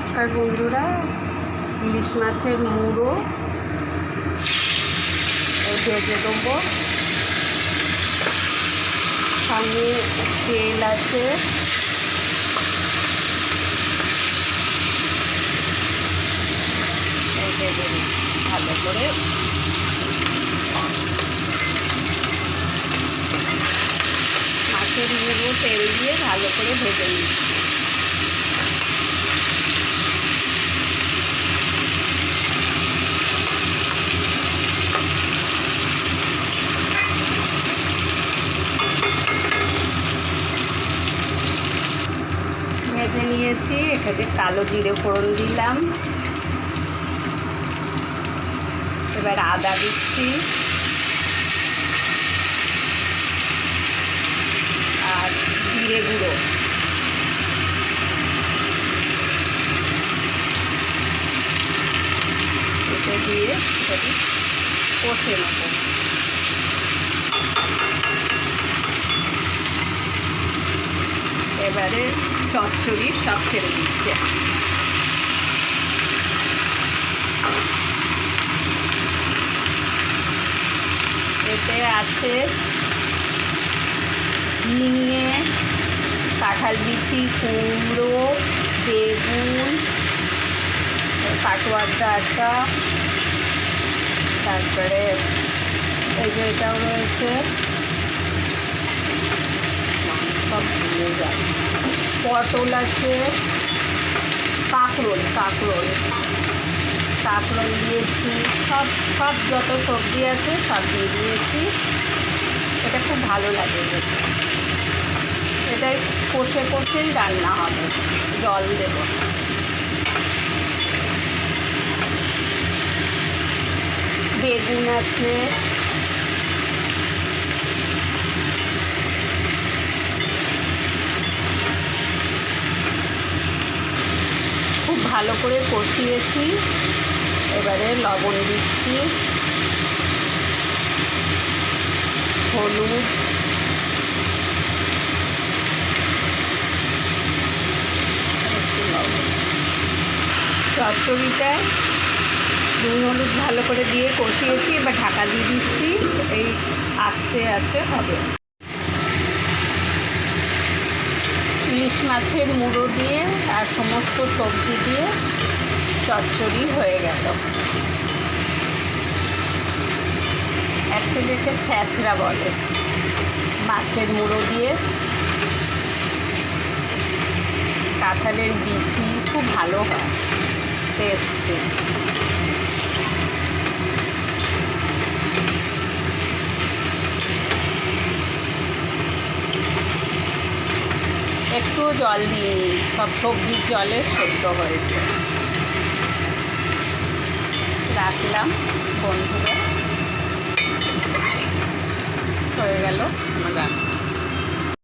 নমস্কার বন্ধুরা, ইলিশ মাছের মুড়ো। ভেজে দেবো। সামনে তেল আছে। ভালো করে। মাছের মুড়ো তেল দিয়ে ভালো করে ভেজে নিচ্ছি ভেজে নিয়েছি, এখানে কালো জিরে ফোড়ন দিলাম। এবার আদা দিচ্ছি। আর জিরে গুঁড়ো। এটা দিয়ে এটাকে কষে নেব। এবারে চচ্চড়ি সব ছেড়ে দিচ্ছে এতে আছে ঝিঙে কাঁঠাল বিচি, কুমড়ো, বেগুন কাটোয়ার ডাটা, তারপরে এই যে এটাও রয়েছে। সব ভুলে যায় পটল আছে। কাঁকরোল কাঁকরোল। কাঁকরোল দিয়েছি। সব সব যত সবজি আছে সব দিয়ে দিয়েছি। এটা খুব ভালো লাগে। এটাই কষে কষেই রান্না হবে। জল দেব। বেগুন আছে। ভালো করে কষিয়েছি। এবারে লবণ দিচ্ছি। হলুদ। চচ্চড়িটায় নুন হলুদ ভালো করে দিয়ে কষিয়েছি, এবার ঢাকা দিয়ে দিচ্ছি। এই আস্তে আছে, হবে। ইলিশ মাছের মুড়ো দিয়ে আর সমস্ত সবজি দিয়ে চচ্চড়ি হয়ে গেল। অ্যাকচুয়ালি এটা ছ্যাঁচড়া বলে। মাছের মুড়ো দিয়ে কাঁঠালের বিচি খুব ভালো হয় টেস্টে জল দিইনি সব সবজির জলে সেদ্ধ হয়েছে। রাখলাম বন্ধুরা। হয়ে গেল আমার রান্না।